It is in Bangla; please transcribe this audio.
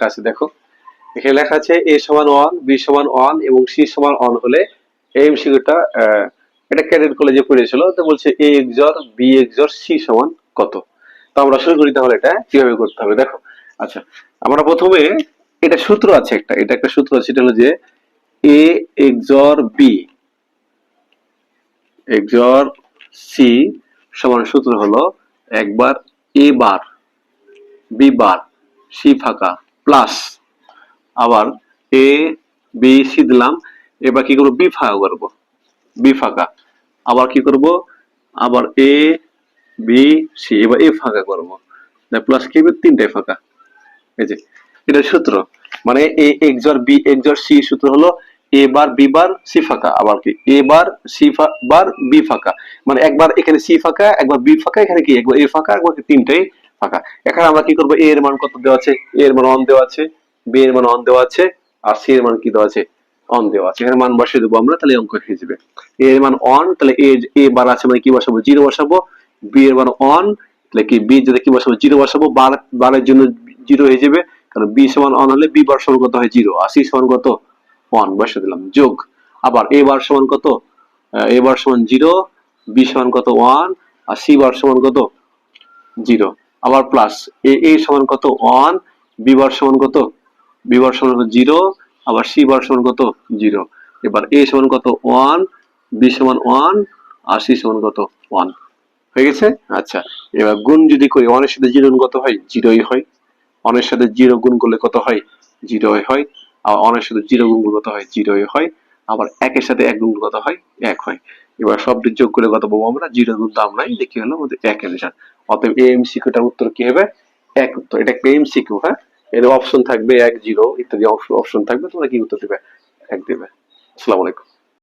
লেখা আছে, দেখো। এখানে লেখা আছে এ সমান ওয়ান বি সমান ওয়ান এবং সি সমান ওয়ান হলে এই এমসিকিউটা এটা ক্যাডেট কলেজে পড়েছিল, তো বলছে A XOR B XOR C সমান কত? তো আমরা শুরু করি তাহলে এটা, কীভাবে করতে হবে, দেখো। আচ্ছা আমরা প্রথমে, এটা সূত্র আছে একটা, এটা একটা সূত্র আছে, সেটা হলো যে A XOR B XOR C সমান সূত্র হলো একবার A bar B bar C ফাঁকা। প্লাস আবার এ বি সি দিলাম, এবার কি করব? বি ফাঁকা করব। বি ফাঁকা। আবার কি করব? আবার এ বি সি এবার এ ফাঁকা করব। প্লাস কি হবে? তিনটায় ফাঁকা। এই যে, এটা সূত্র। মানে A XOR B XOR C সূত্র হলো এ বার বি বার সি ফাঁকা। আবার কি? এ বার সি বার বি ফাঁকা। মানে একবার এখানে সি ফাঁকা, একবার বি ফাঁকা, এখানে কি? একবার এ ফাঁকা, একবার তিনটাই ফাঁকা। এখানে আমরা কি করব? এ এর মান কত দেওয়া আছে? এ এর মান অন দেওয়া আছে। বি এর মান অন দেওয়া আছে। আর সি এর মান কি দেওয়া আছে? অন দেওয়া আছে। এখানে মান বসিয়ে দেবো আমরা, তাহলে অঙ্ক হয়ে যাবে। এ এর মান অন তাহলে এ এ বার আছে মানে কি বসাবো? জিরো বসাবো। বি এর মান অন তাহলে কি বি যদি কি বসাবো? জিরো বসাবো। বার বারের জন্য জিরো হয়ে যাবে। কারণ বি সমান অন হলে বি বার সমান কত হয়? জিরো আর সি সমান কত? অন বসে দিলাম। যোগ। আবার এ বার সমান কত? এ বার সমান জিরো বি সমান কত? ওয়ান আর সি বার সমান কত? জিরো আবার প্লাস এ এ সমান কত? ওয়ান বি বার সমান কত? বি বার সমান কত? জিরো আবার সি বার সমান কত? জিরো এবার এ সমান কত? ওয়ান বি সমান ওয়ান আর সি সমান কত? ওয়ান হয়ে গেছে? আচ্ছা এবার গুণ যদি করি ওয়ানের সাথে জিরো কত হয়? জিরোই হয়। ওয়ানের সাথে জিরো গুণ করলে কত হয়? জিরোই হয়। আর ওয়ানের সাথে জিরো গুণ করলে কত হয়? জিরোই হয়। আবার একের সাথে এক গুণ কত হয়? এক হয়। এবার সব যোগ করে কত পাবো আমরা, জিরো গুণ দাম নাই, দেখি হলো আমাদের এক অ্যান্সার অতএব এম সিকিউটার উত্তর কি হবে? এক উত্তর। এটা একটা এম সিকিউ হ্যাঁ? এর অপশন থাকবে এক জিরো ইত্যাদি অপশন থাকবে, তোমরা কি উত্তর দেবে? এক দেবে। আসসালামু আলাইকুম।